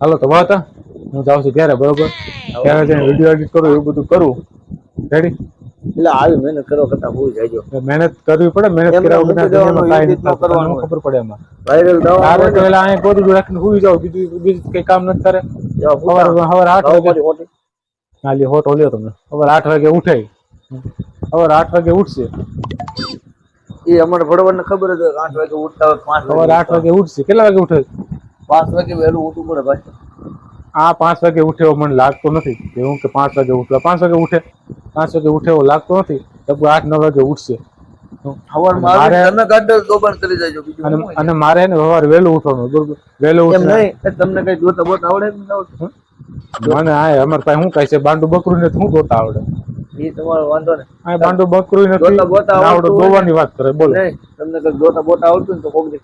હાલો તો વાત. હું જાઉં છું ત્યારે બરોબર? ત્યારે જઈને વીડિયો એડિટ કરું એવું બધું કરું. રેડી એટલે આવી મહેનત કરવા કરતા બહુ જાજો મહેનત કરવી પડે મહેનત કર્યા વગર કરવાનું. ખબર પડે એમાં. વાયરલ દવા તારે તો પેલા અહીંયા ગોદડું રાખીને સુઈ જાવ બીજું બીજું કઈ કામ નથી કરે જેવા સવારે આઠ વાગે લ્યો હોટ ઓલ્યો તમને સવારે આઠ વાગે ઉઠે. સવારે આઠ વાગે ઉઠશે. એ અમારે ભણવાને ખબર જ આઠ વાગે ઉઠતા હોય પાંચ સવારે આઠ વાગે ઉઠશે. કેટલા વાગે ઉઠે? પાંચ વાગે વહેલું ઉઠવું પડે ભાઈ. આ પાંચ વાગે ઉઠે એવો મને લાગતો નથી. એવું કે પાંચ વાગે ઉઠે. પાંચ વાગે ઉઠે. પાંચ વાગે ઉઠે એવો લાગતો નથી. લગભગ આઠ નવ વાગે ઉઠશે. અને મારે વહેલું ઉઠવાનું બરોબર? વહેલું તમને કઈ જોતા બોતા આવડે? મને આ અમારે પાસે શું કહે છે? બાંડુ બકરું ને શું દોતા આવડે? એ તમારો વાંધો ને. આ બાંડુ બકરું આવડે ને? વાત કરે બોલો. તમને કઈ જોતા બોતા આવડતું ને તો કોક દી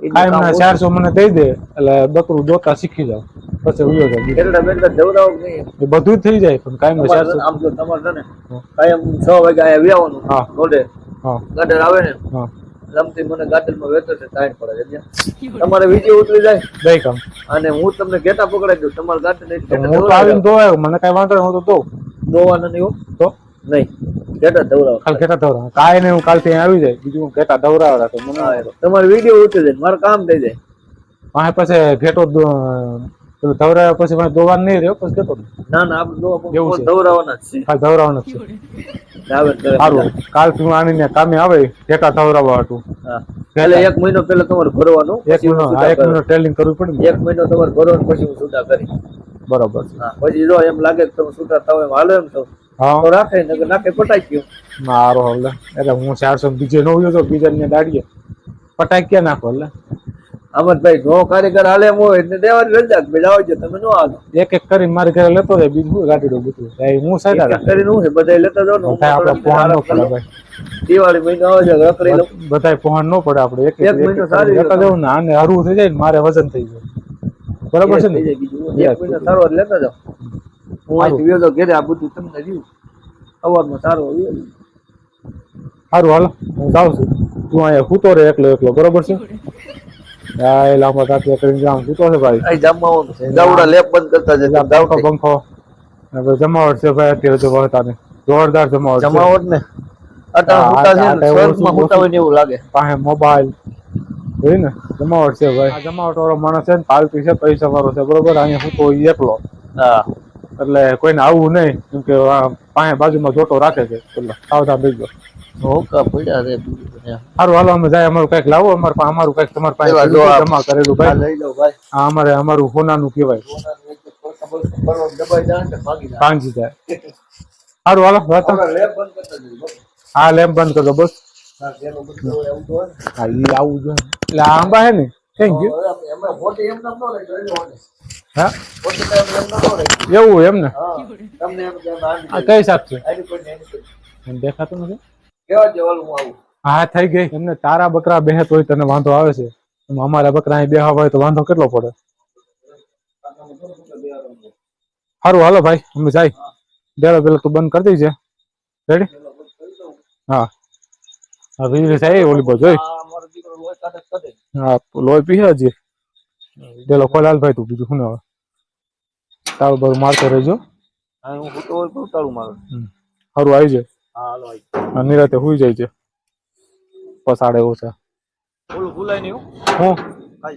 એ કાયમ ના ચારસો મને દઈ દે એટલે બકરું જોતા શીખી જાવ પછી ઉયો જાય એ બધું જ થઈ જાય પણ કાયમ ચારસો. આમ જો તમારે છે ને કાયમ છ વાગે અહીંયા વ્યાવાનું. હા. રોડે. હા. ગાડર આવે ને. હા. રમતી મને ગાડરમાં વેતો છે ટાઈમ પડે તમારે વીડિયો ઉતરી જાય. દઈ કામ. અને હું તમને ઘેટા પકડાઈ દઉં તમારે ગાડર નહીં હું તો આવીને દોવાયો મને કઈ વાંધો હું તો. દઉં દોવાના નહીં હો. તો? નહીં. ઘેટા દવડાવો કાલ ઘેટા ધવરા કાંઈ નહીં હું કાલથી આવી જાય. બીજું હું ઘેટા ધવરાવા રાખે. મને તમારો વીડિયો ઉતરી જાય મારું કામ થઈ જાય. પાસે પછી ઘેટો પેલું ધવરાવ્યા પછી મને દોવા નહીં રહ્યો પછી ઘેટો ના ના આપણે દોવા એવું છે. જ છે. કાલ ધવરાવાનું જ છે. સારું. કાલથી હું આવીને કામે આવે ઘેટા ધવરાવવા હતું હા. એટલે એક મહિનો પહેલા તમારે ભરવાનું એક મહિનો એક મહિનો ટ્રેનિંગ કરવું પડે એક મહિનો તમારે ભરવાનું પછી હું છૂટા કરી બરોબર પછી જો એમ લાગે કે તમે છૂટા થાવ એમ હાલો એમ તો. હા. રાખે નગર નાખે પટાઈ ગયું. મારો એટલે એટલે હું ચારસો બીજે નો ઉયો તો બીજા ને દાડીએ. પટાઈ ક્યાં નાખો એટલે અમરભાઈ નો કારીગર હાલે હોય એટલે દેવાની રજા ભાઈ આવજો તમે નો હાલો. એક એક કરીને મારી ઘરે લેતો જાય બીજું ગાડી ડો બધું એ હું એક કરીને હું છે બધા લેતા જાવ ને આપણે પહોંચ ન પડે ભાઈ. દિવાળી મહિનો આવે છે રખડી લઉં. બધાય પહોંચ ન પડે આપણે. એક એક મહિનો સારી લેતા જાવ ને આને હરવું થઈ જાય ને મારે વજન થઈ જાય. બરાબર છે ને. એક મહિનો સારો લેતા જાવ હું અહીંથી તો ઘેરે આ બધું તમને રહ્યું. સવારમાં સારો આવ્યો સારું હાલો. હું જાઉં છું. તું અહીંયા સૂતો રહે એકલો એકલો બરોબર છે? હા લાંબા તાત્યા કરીને જામ સૂતો છે ભાઈ? અહીં જમવાનું છે. દાવડા લેપ બંધ કરતા પંખો જમાવટ છે ભાઈ અત્યારે તો જોરદાર જમાવટ જમાવટ ને? મોબાઈલ. જોઈ ને? જમાવટ છે ભાઈ. આ જમાવટ વાળો માણસ છે ને પાલતી છે પૈસા વાળો છે. બરોબર? અહીંયા હું તો એકલો. હા. એટલે કોઈને આવવું નહીં કેમ કે પાસે બાજુમાં જોટો રાખે છે એટલે સાવધાન બીજો હોકા પડ્યા છે. સારું હાલો અમે જાય અમારું કંઈક લાવો અમારે અમારું કંઈક તમારે પાસે જમા કરેલું ભાઈ. લઈ લો ભાઈ. હા અમારે અમારું હોનાનું કહેવાય. ભાગી જાય. સારું હાલો. હા લેમ્પ બંધ કરી બસ. હા, ઈ આવું જોઈએ. એટલે આંબા હે ને થેન્ક યુ હા. એવું એમ ને? આ કઈ શાક છે? દેખાતું નથી? હું, થઈ ગઈ. એમને તારા બકરા બેહત હોય તને વાંધો આવે છે. અમારા બકરા અહીં બેહવા હોય તો વાંધો કેટલો પડે? સારું હાલો ભાઈ, અમે જાય. બેલો પેલા તું બંધ કરી દેજે. રેડી હા. હા, વીજળી થાય ઓલી બાજુ. હા, લોહી પીએ હજી. પેલો ખોલાલ ભાઈ તું બીજું શું હવે તારું બારું મારતો રહેજો. હા, હું સૂતો હોય તો તારું મારું. સારું આવી જાય. હા, નિરાતે હુઈ જાય છે. પસાડે ઓછા. ઓલું ભૂલાય નહીં હું. છ હું ન કાંઈ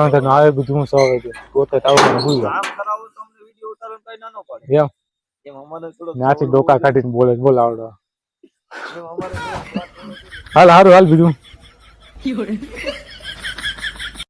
વાંધો નહીં. આવે બધું હું સો વાગે. પોતે તાવ હુઈ જાય. આમ કરાવો તો અમને વીડિયો ઉતારવાનો કાંઈ ના ન પડે. એમ? એમ અમારે થોડોક ત્યાંથી ડોકા કાઢીને બોલે બોલાવડો. હાલ હારું હાલ બીજું.